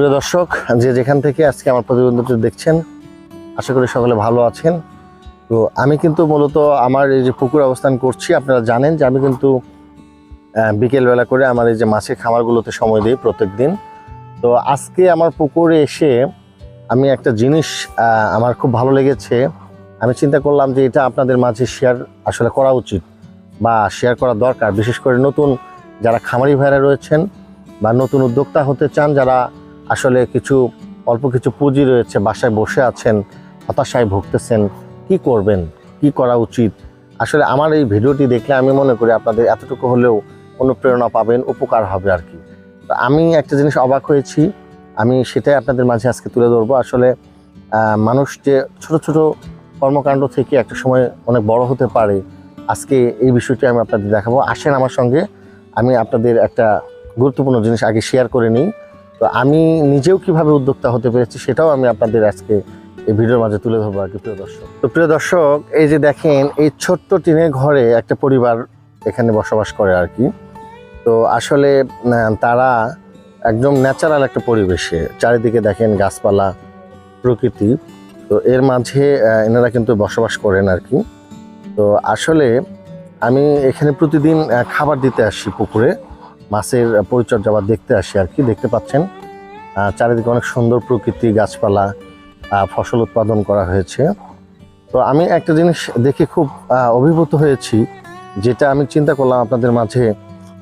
প্রিয় দর্শক, যে যেখান থেকে আজকে আমার প্রতিবন্ধকটি দেখছেন, আশা করি সকলে ভালো আছেন। তো আমি কিন্তু মূলত আমার এই যে পুকুর অবস্থান করছি, আপনারা জানেন যে আমি কিন্তু বিকেলবেলা করে আমার এই যে মাছের খামারগুলোতে সময় দিই প্রত্যেক দিন তো আজকে আমার পুকুরে এসে আমি একটা জিনিস আমার খুব ভালো লেগেছে। আমি চিন্তা করলাম যে এটা আপনাদের মাঝে শেয়ার আসলে করা উচিত বা শেয়ার করা দরকার। বিশেষ করে নতুন যারা খামারি ভাইরা রয়েছেন বা নতুন উদ্যোক্তা হতে চান, যারা আসলে কিছু, অল্প কিছু পুঁজি রয়েছে, বাসায় বসে আছেন, হতাশায় ভুগতেছেন, কি করবেন? কি করা উচিত? আসলে আমার এই ভিডিওটি দেখলে আমি মনে করি আপনাদের এতটুকু হলেও অনুপ্রেরণা পাবেন, উপকার হবে আর কি। আমি একটা জিনিস অবাক হয়েছি, আমি সেটাই আপনাদের মাঝে আজকে তুলে ধরবো। আসলে মানুষ যে ছোট ছোট কর্মকাণ্ড থেকে একটা সময় অনেক বড় হতে পারে, আজকে এই বিষয়টি আমি আপনাদের দেখাবো। আসেন আমার সঙ্গে, আমি আপনাদের একটা গুরুত্বপূর্ণ জিনিস আগে শেয়ার করে নিই। তো আমি নিজেও কীভাবে উদ্যোক্তা হতে পেরেছি সেটাও আমি আপনাদের আজকে এই ভিডিওর মাঝে তুলে ধরবো আর কি, প্রিয় দর্শক। তো প্রিয় দর্শক, এই যে দেখেন, এই ছোট্ট টিনের ঘরে একটা পরিবার এখানে বসবাস করে আর কি। তো আসলে তারা একদম ন্যাচারাল একটা পরিবেশে, চারিদিকে দেখেন গাছপালা, প্রকৃতি। তো এর মাঝে এনারা কিন্তু বসবাস করেন আর কি। তো আসলে আমি এখানে প্রতিদিন খাবার দিতে আসি পুকুরে। মাছের পরিচর্যা বা দেখতে আসি আর কি, দেখতে পাচ্ছেন। চারিদিকে অনেক সুন্দর প্রকৃতি, গাছপালা ফসল উৎপাদন করা হয়েছে। তো আমি একটা জিনিস দেখে খুব অভিভূত হয়েছি, যেটা আমি চিন্তা করলাম আপনাদের মাঝে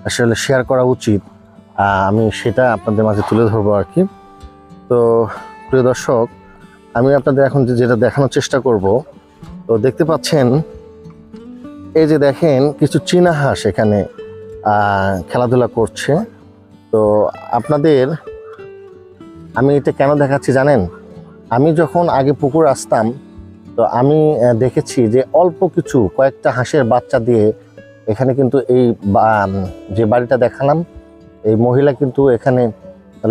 আসলে শেয়ার করা উচিত। আমি সেটা আপনাদের মাঝে তুলে ধরবো আর কি। তো প্রিয় দর্শক, আমি আপনাদের এখন যেটা দেখানোর চেষ্টা করব, তো দেখতে পাচ্ছেন, এই যে দেখেন, কিছু চীনা হাঁস এখানে খেলাধুলা করছে। তো আপনাদের, আমি এটা কেন দেখাচ্ছি জানেন? আমি যখন আগে পুকুর আসতাম, তো আমি দেখেছি যে অল্প কিছু কয়েকটা হাঁসের বাচ্চা দিয়ে এখানে কিন্তু এই যে বাড়িটা দেখালাম, এই মহিলা কিন্তু এখানে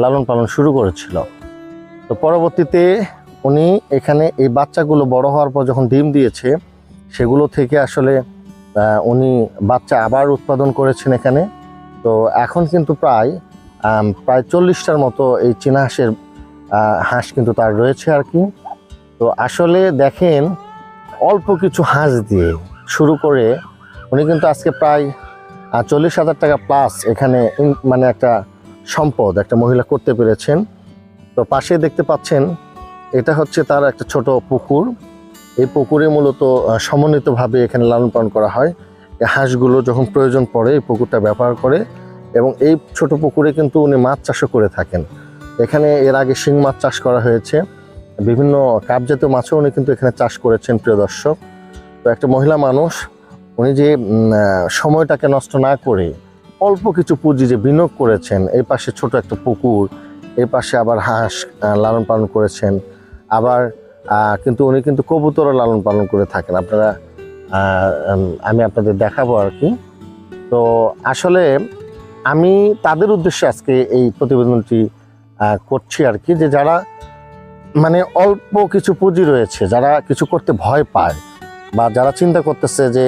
লালন পালন শুরু করেছিল। তো পরবর্তীতে উনি এখানে এই বাচ্চাগুলো বড় হওয়ার পর যখন ডিম দিয়েছে, সেগুলো থেকে আসলে উনি বাচ্চা আবার উৎপাদন করেছেন এখানে। তো এখন কিন্তু প্রায় প্রায় চল্লিশটার মতো এই চীনা হাঁসের হাঁস কিন্তু তার রয়েছে আর কি। তো আসলে দেখেন, অল্প কিছু হাঁস দিয়ে শুরু করে উনি কিন্তু আজকে প্রায় চল্লিশ হাজার টাকা প্লাস এখানে মানে একটা সম্পদ একটা মহিলা করতে পেরেছেন। তো পাশে দেখতে পাচ্ছেন, এটা হচ্ছে তার একটা ছোট পুকুর। এই পুকুরে মূলত সমন্বিতভাবে এখানে লালন পালন করা হয়। হাঁসগুলো যখন প্রয়োজন পড়ে, এই পুকুরটা ব্যবহার করে এবং এই ছোট পুকুরে কিন্তু উনি মাছ চাষও করে থাকেন। এখানে এর আগে শিং মাছ চাষ করা হয়েছে। বিভিন্ন কাপজাতীয় মাছও উনি কিন্তু এখানে চাষ করেছেন, প্রিয় দর্শক। তো একটা মহিলা মানুষ, উনি যে সময়টাকে নষ্ট না করে অল্প কিছু পুঁজি যে বিনিয়োগ করেছেন, এই পাশে ছোট একটা পুকুর, এই পাশে আবার হাঁস লালন পালন করেছেন। আবার কিন্তু উনি কিন্তু কবুতরও লালন পালন করে থাকেন। আপনারা আমি আপনাদের দেখাবো আর কি। তো আসলে আমি তাদের উদ্দেশ্যে আজকে এই প্রতিবেদনটি করছি আর কি, যে যারা মানে অল্প কিছু পুঁজি রয়েছে, যারা কিছু করতে ভয় পায় বা যারা চিন্তা করতেছে যে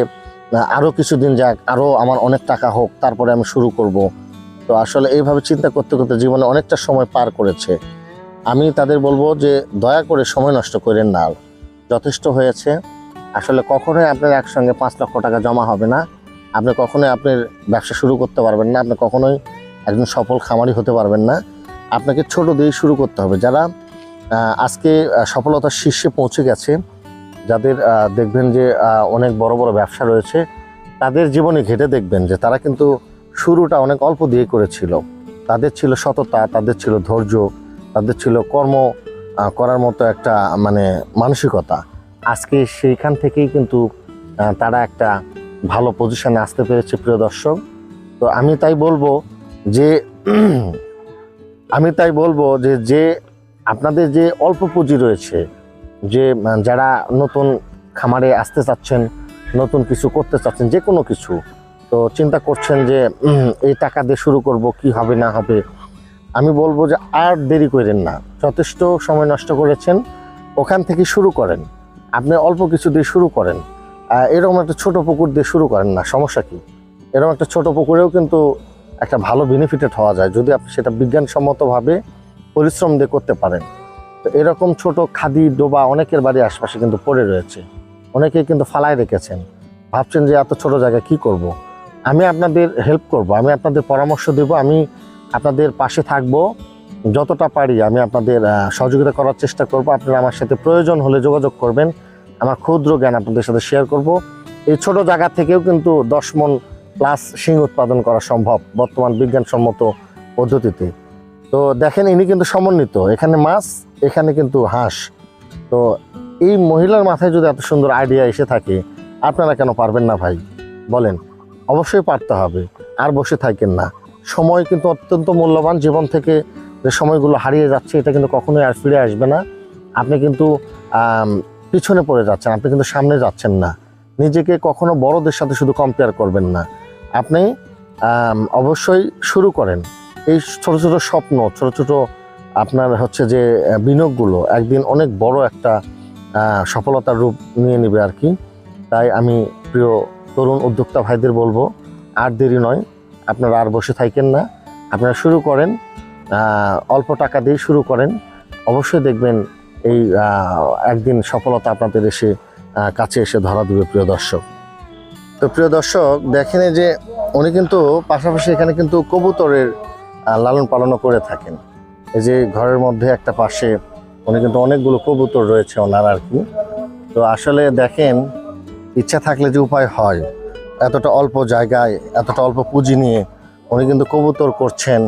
আরও আরও কিছুদিন যাক আরও আমার অনেক টাকা হোক, তারপরে আমি শুরু করব। তো আসলে এইভাবে চিন্তা করতে করতে জীবনে অনেকটা সময় পার করেছে। আমি তাদের বলব যে দয়া করে সময় নষ্ট করেন না। যথেষ্ট হয়েছে। আসলে কখনোই আপনার একসঙ্গে পাঁচ লক্ষ টাকা জমা হবে না। আপনি কখনোই আপনার ব্যবসা শুরু করতে পারবেন না। আপনি কখনোই একজন সফল খামারি হতে পারবেন না। আপনাকে ছোট দিয়ে শুরু করতে হবে। যারা আজকে সফলতার শীর্ষে পৌঁছে গেছে, যাদের দেখবেন যে অনেক বড় বড় ব্যবসা রয়েছে, তাদের জীবনে ঘেটে দেখবেন যে তারা কিন্তু শুরুটা অনেক অল্প দিয়ে করেছিল। তাদের ছিল সততা, তাদের ছিল ধৈর্য তাদের ছিল কর্ম করার মতো একটা মানে মানসিকতা। আজকে সেইখান থেকেই কিন্তু তারা একটা ভালো পজিশনে আসতে পেরেছে, প্রিয় দর্শক। তো আমি তাই বলব যে, আমি তাই বলব যে যে, আপনাদের যে অল্প পুঁজি রয়েছে, যে যারা নতুন খামারে আসতে চাচ্ছেন, নতুন কিছু করতে চাচ্ছেন, যে কোনো কিছু, তো চিন্তা করছেন যে এই টাকা দিয়ে শুরু করব, কি হবে, না হবে আমি বলব যে আর দেরি করেন না। যথেষ্ট সময় নষ্ট করেছেন, ওখান থেকে শুরু করেন। আপনি অল্প কিছু দিয়ে শুরু করেন। এরকম একটা ছোট পুকুর দিয়ে শুরু করেন না, সমস্যা কি? এরকম একটা ছোট পুকুরেও কিন্তু একটা ভালো বেনিফিটেড হওয়া যায়, যদি আপনি সেটা বিজ্ঞানসম্মতভাবে পরিশ্রম দিয়ে করতে পারেন। তো এরকম ছোট খাদি, ডোবা অনেকের বাড়ির আশপাশে কিন্তু পড়ে রয়েছে। অনেকেই কিন্তু ফালায় রেখেছেন। ভাবছেন যে এত ছোট জায়গায় কি করব। আমি আপনাদের হেল্প করব, আমি আপনাদের পরামর্শ দেব, আমি আপনাদের পাশে থাকব। যতটা পারি আমি আপনাদের সহযোগিতা করার চেষ্টা করব। আপনারা আমার সাথে প্রয়োজন হলে যোগাযোগ করবেন। আমার ক্ষুদ্র জ্ঞান আপনাদের সাথে শেয়ার করব। এই ছোট জায়গা থেকেও কিন্তু দশ মন প্লাস শিং উৎপাদন করা সম্ভব বর্তমান বিজ্ঞানসম্মত পদ্ধতিতে। তো দেখেন, ইনি কিন্তু সমন্বিত। এখানে মাছ, এখানে কিন্তু হাঁস। তো এই মহিলার মাথায় যদি এত সুন্দর আইডিয়া এসে থাকে, আপনারা কেন পারবেন না ভাই? বলেন। অবশ্যই পারতে হবে। আর বসে থাকেন না। সময় কিন্তু অত্যন্ত মূল্যবান, জীবন থেকে যে সময়গুলো হারিয়ে যাচ্ছে, এটা কিন্তু কখনোই আর ফিরে আসবে না। আপনি কিন্তু পিছনে পড়ে যাচ্ছেন, আপনি কিন্তু সামনে যাচ্ছেন না। নিজেকে কখনো বড়দের সাথে শুধু কম্পেয়ার করবেন না। আপনি অবশ্যই শুরু করেন। এই ছোট ছোট স্বপ্ন, ছোট ছোট আপনার হচ্ছে যে বিনিয়োগগুলো একদিন অনেক বড় একটা সফলতার রূপ নিয়ে নেবে আর কি। তাই আমি প্রিয় তরুণ উদ্যোক্তা ভাইদের বলব, আর দেরি নয় আপনারা আর বসে থাকেন না। আপনারা শুরু করেন অল্প টাকা দিয়ে শুরু করেন। অবশ্যই দেখবেন এই একদিন সফলতা আপনাদের এসে কাছে এসে ধরা দেবে প্রিয় দর্শক। তো প্রিয় দর্শক, দেখেন যে উনি কিন্তু পাশাপাশি এখানে কিন্তু কবুতরের লালন পালনও করে থাকেন। এই যে ঘরের মধ্যে একটা পাশে উনি কিন্তু অনেকগুলো কবুতর রয়েছে ওনার আর কি। তো আসলে দেখেন, ইচ্ছা থাকলে যে উপায় হয়। এতটা অল্প জায়গায়, এতটা অল্প পুঁজি নিয়ে উনি কিন্তু কবুতর করছেন,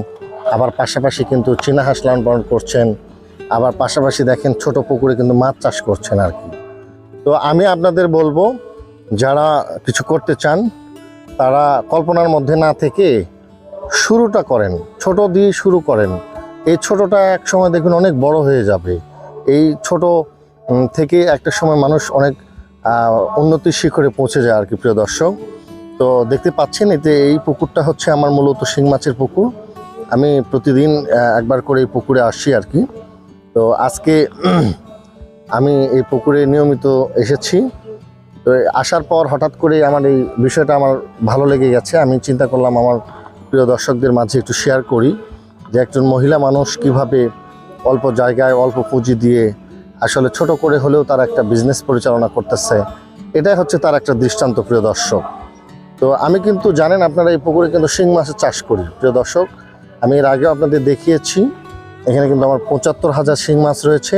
আবার পাশাপাশি কিন্তু চীনা হাঁস লালন পালন করছেন, আবার পাশাপাশি দেখেন ছোট পুকুরে কিন্তু মাছ চাষ করছেন আর কি। তো আমি আপনাদের বলব, যারা কিছু করতে চান, তারা কল্পনার মধ্যে না থেকে শুরুটা করেন, ছোট দিয়ে শুরু করেন। এই ছোটটা এক সময় দেখুন অনেক বড় হয়ে যাবে। এই ছোট থেকে একটা সময় মানুষ অনেক উন্নতির শিখরে পৌঁছে যায় আর কি, প্রিয় দর্শক। তো দেখতে পাচ্ছেন এতে এই পুকুরটা হচ্ছে আমার মূলত শিং মাছের পুকুর। আমি প্রতিদিন একবার করে এই পুকুরে আসি আর কি। তো আজকে আমি এই পুকুরে নিয়মিত এসেছি। তো আসার পর হঠাৎ করে আমার এই বিষয়টা আমার ভালো লেগে গেছে। আমি চিন্তা করলাম আমার প্রিয় দর্শকদের মাঝে একটু শেয়ার করি যে একজন মহিলা মানুষ কীভাবে অল্প জায়গায় অল্প পুঁজি দিয়ে আসলে ছোট করে হলেও তার একটা বিজনেস পরিচালনা করতেছে। এটাই হচ্ছে তার একটা দৃষ্টান্ত, প্রিয় দর্শক। তো আমি কিন্তু, জানেন আপনারা এই পুকুরে কিন্তু শিং মাছের চাষ করি, প্রিয় দর্শক। আমি এর আগেও আপনাদের দেখিয়েছি, এখানে কিন্তু আমার পঁচাত্তর হাজার শিং মাছ রয়েছে।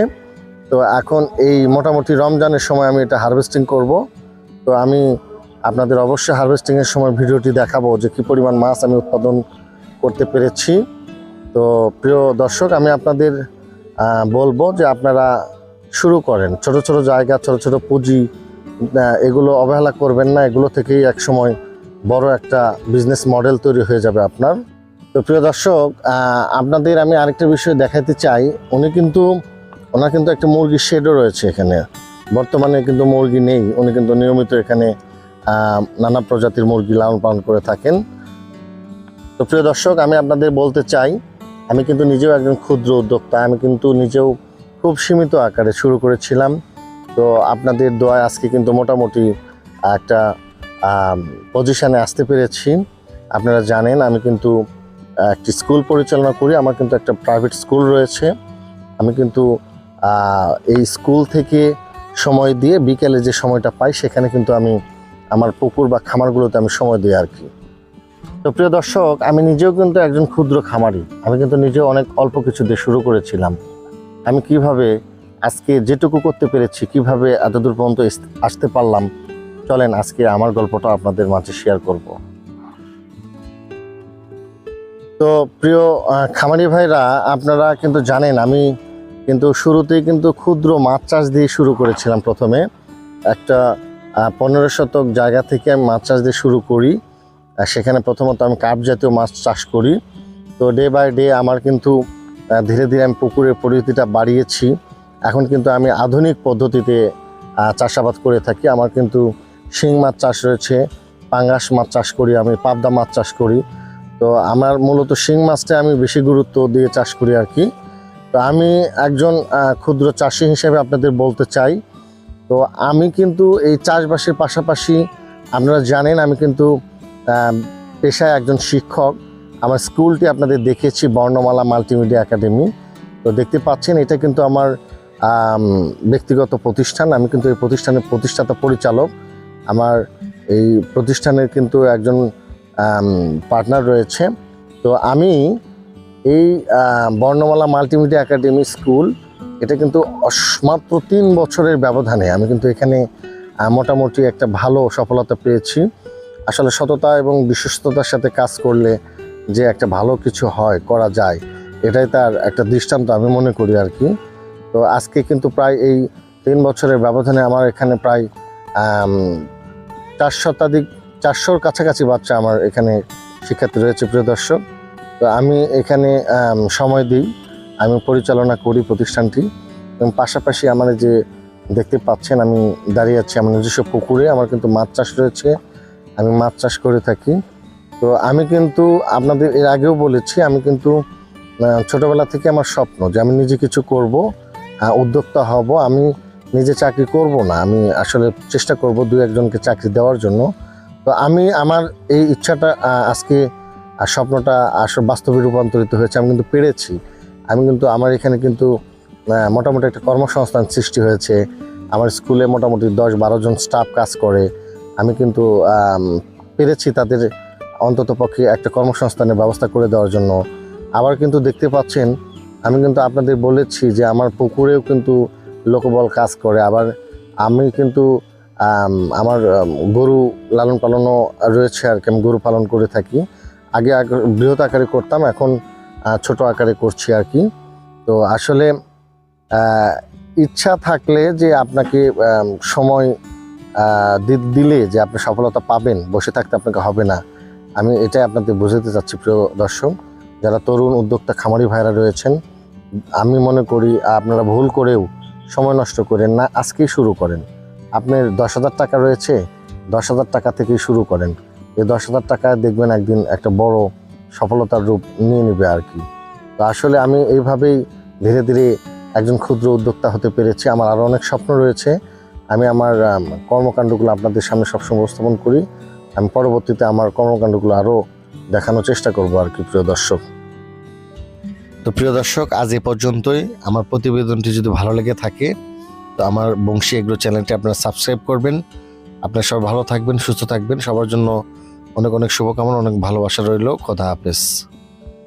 তো এখন এই মোটামুটি রমজানের সময় আমি এটা হারভেস্টিং করব। তো আমি আপনাদের অবশ্যই হারভেস্টিংয়ের সময় ভিডিওটি দেখাবো যে কী পরিমাণ মাছ আমি উৎপাদন করতে পেরেছি। তো প্রিয় দর্শক, আমি আপনাদের বলব যে আপনারা শুরু করেন। ছোট ছোট জায়গা, ছোট ছোট পুঁজি এগুলো অবহেলা করবেন না। এগুলো থেকেই এক সময় বড় একটা বিজনেস মডেল তৈরি হয়ে যাবে আপনার। তো প্রিয় দর্শক আপনাদের আমি আরেকটা বিষয় দেখাতে চাই। উনি কিন্তু, ওনার কিন্তু একটা মুরগির শেডও রয়েছে এখানে। বর্তমানে কিন্তু মুরগি নেই, উনি কিন্তু নিয়মিত এখানে নানা প্রজাতির মুরগি লালন পালন করে থাকেন। তো প্রিয় দর্শক, আমি আপনাদের বলতে চাই, আমি কিন্তু নিজেও একজন ক্ষুদ্র উদ্যোক্তা, আমি কিন্তু নিজেও খুব সীমিত আকারে শুরু করেছিলাম। তো আপনাদের দোয়ায় আজকে কিন্তু মোটামুটি একটা পজিশানে আসতে পেরেছি। আপনারা জানেন, আমি কিন্তু একটি স্কুল পরিচালনা করি। আমার কিন্তু একটা প্রাইভেট স্কুল রয়েছে। আমি কিন্তু এই স্কুল থেকে সময় দিয়ে বিকেলে যে সময়টা পাই, সেখানে কিন্তু আমি আমার পুকুর বা খামারগুলোতে আমি সময় দিই আর কি। তো প্রিয় দর্শক, আমি নিজেও কিন্তু একজন ক্ষুদ্র খামারি। আমি কিন্তু নিজেও অনেক অল্প কিছু দিয়ে শুরু করেছিলাম। আমি কীভাবে আজকে যেটুকু করতে পেরেছি, কীভাবে এতদূর পর্যন্ত আসতে পারলাম চলেন, আজকে আমার গল্পটা আপনাদের মাঝে শেয়ার করব। তো প্রিয় খামারি ভাইরা, আপনারা কিন্তু জানেন, আমি কিন্তু শুরুতেই কিন্তু ক্ষুদ্র মাছ চাষ দিয়ে শুরু করেছিলাম প্রথমে। একটা পনেরো শতক জায়গা থেকে আমি মাছ চাষ দিয়ে শুরু করি। সেখানে প্রথমত আমি কাপ জাতীয় মাছ চাষ করি। তো ডে বাই ডে আমার কিন্তু ধীরে ধীরে আমি পুকুরের পরিধিটা বাড়িয়েছি। এখন কিন্তু আমি আধুনিক পদ্ধতিতে চাষাবাদ করে থাকি। আমার কিন্তু শিং মাছ চাষ রয়েছে, পাঙ্গাস মাছ চাষ করি আমি, পাবদা মাছ চাষ করি। তো আমার মূলত শিং মাছটা আমি বেশি গুরুত্ব দিয়ে চাষ করি আর কি। তো আমি একজন ক্ষুদ্র চাষি হিসেবে আপনাদের বলতে চাই। তো আমি কিন্তু এই চাষবাসের পাশাপাশি, আপনারা জানেন আমি কিন্তু পেশায় একজন শিক্ষক। আমার স্কুলটি আপনাদের দেখেছি, বর্ণমালা মাল্টিমিডিয়া একাডেমি। তো দেখতে পাচ্ছেন, এটা কিন্তু আমার ব্যক্তিগত প্রতিষ্ঠান। আমি কিন্তু এই প্রতিষ্ঠানের প্রতিষ্ঠাতা পরিচালক। আমার এই প্রতিষ্ঠানের কিন্তু একজন পার্টনার রয়েছে। তো আমি এই বর্ণমালা মাল্টিমিডিয়া একাডেমি স্কুল, এটা কিন্তু মাত্র তিন বছরের ব্যবধানে আমি কিন্তু এখানে মোটামুটি একটা ভালো সফলতা পেয়েছি। আসলে সততা এবং বিশ্বস্ততার সাথে কাজ করলে যে একটা ভালো কিছু হয়, করা যায়, এটাই তার একটা দৃষ্টান্ত আমি মনে করি আর কি। তো আজকে কিন্তু প্রায় এই তিন বছরের ব্যবধানে আমার এখানে প্রায় চার শতাধিক, চারশোর কাছাকাছি বাচ্চা আমার এখানে শিক্ষার্থী রয়েছে, প্রিয় দর্শক। তো আমি এখানে সময় দিই। আমি পরিচালনা করি প্রতিষ্ঠানটি। এবং পাশাপাশি আমার যে দেখতে পাচ্ছেন, আমি দাঁড়িয়ে আছি আমার নিজস্ব পুকুরে। আমার কিন্তু মাছ চাষ রয়েছে। আমি মাছ চাষ করে থাকি। তো আমি কিন্তু আপনাদের এর আগেও বলেছি, আমি কিন্তু ছোটবেলা থেকে আমার স্বপ্ন যে আমি নিজে কিছু করব উদ্যোক্তা হব। আমি নিজে চাকরি করব না, আমি আসলে চেষ্টা করব দু একজনকে চাকরি দেওয়ার জন্য। তো আমি, আমার এই ইচ্ছাটা আজকে স্বপ্নটা আসলে বাস্তবে রূপান্তরিত হয়েছে, আমি কিন্তু পেরেছি। আমি কিন্তু, আমার এখানে কিন্তু মোটামুটি একটা কর্মসংস্থান সৃষ্টি হয়েছে। আমার স্কুলে মোটামুটি দশ বারো জন স্টাফ কাজ করে। আমি কিন্তু পেরেছি তাদের অন্তত পক্ষে একটা কর্মসংস্থানের ব্যবস্থা করে দেওয়ার জন্য। আবার কিন্তু দেখতে পাচ্ছেন, আমি কিন্তু আপনাদের বলেছি যে আমার পুকুরেও কিন্তু লোকবল কাজ করে। আবার আমি কিন্তু আমার গরু লালন পালনও রয়েছে আর কি। আমি গরু পালন করে থাকি। আগে বৃহৎ আকারে করতাম, এখন ছোট আকারে করছি আর কি। তো আসলে ইচ্ছা থাকলে যে আপনাকে সময় দিলে যে আপনি সফলতা পাবেন, বসে থাকতে আপনাকে হবে না। আমি এটাই আপনাদের বুঝাতে চাচ্ছি, প্রিয় দর্শক। যারা তরুণ উদ্যোক্তা খামারি ভাইরা রয়েছেন, আমি মনে করি আপনারা ভুল করেও সময় নষ্ট করেন না, আজকেই শুরু করেন। আপনার দশ হাজার টাকা রয়েছে, দশ হাজার টাকা থেকেই শুরু করেন। এই দশ হাজার টাকা দেখবেন একদিন একটা বড় সফলতার রূপ নিয়ে নেবে আর কি। তো আসলে আমি এইভাবেই ধীরে ধীরে একজন ক্ষুদ্র উদ্যোক্তা হতে পেরেছি। আমার আরও অনেক স্বপ্ন রয়েছে। আমি আমার কর্মকাণ্ডগুলো আপনাদের সামনে সবসময় উপস্থাপন করি। আমি পরবর্তীতে আমার কর্মকাণ্ডগুলো আরও দেখানোর চেষ্টা করব আর কি, প্রিয় দর্শক। তো প্রিয় দর্শক, আজ এ পর্যন্তই। আমার প্রতিবেদনটি যদি ভালো লেগে থাকে, তো আমার বংশী এগ্রো চ্যানেলটি আপনারা সাবস্ক্রাইব করবেন। আপনারা সবাই ভালো থাকবেন, সুস্থ থাকবেন। সবার জন্য অনেক অনেক শুভকামনা, অনেক ভালোবাসা রইল। কথা হাফেজ।